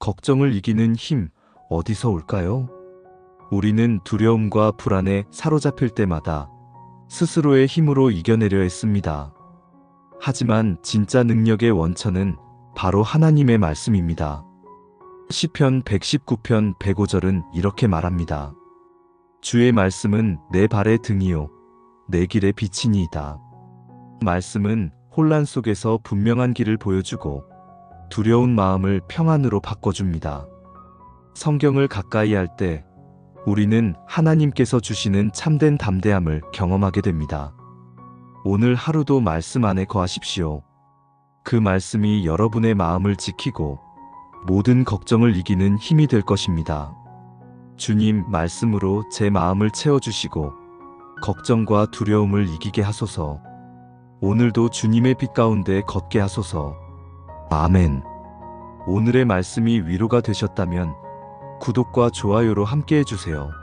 걱정을 이기는 힘 어디서 올까요? 우리는 두려움과 불안에 사로잡힐 때마다 스스로의 힘으로 이겨내려 했습니다. 하지만 진짜 능력의 원천은 바로 하나님의 말씀입니다. 시편 119편 105절은 이렇게 말합니다. 주의 말씀은 내 발의 등이요 내 길의 빛이니이다. 말씀은 혼란 속에서 분명한 길을 보여주고 두려운 마음을 평안으로 바꿔줍니다. 성경을 가까이 할 때 우리는 하나님께서 주시는 참된 담대함을 경험하게 됩니다. 오늘 하루도 말씀 안에 거하십시오. 그 말씀이 여러분의 마음을 지키고 모든 걱정을 이기는 힘이 될 것입니다. 주님 말씀으로 제 마음을 채워주시고 걱정과 두려움을 이기게 하소서. 오늘도 주님의 빛 가운데 걷게 하소서. 아멘. 오늘의 말씀이 위로가 되셨다면 구독과 좋아요로 함께 해주세요.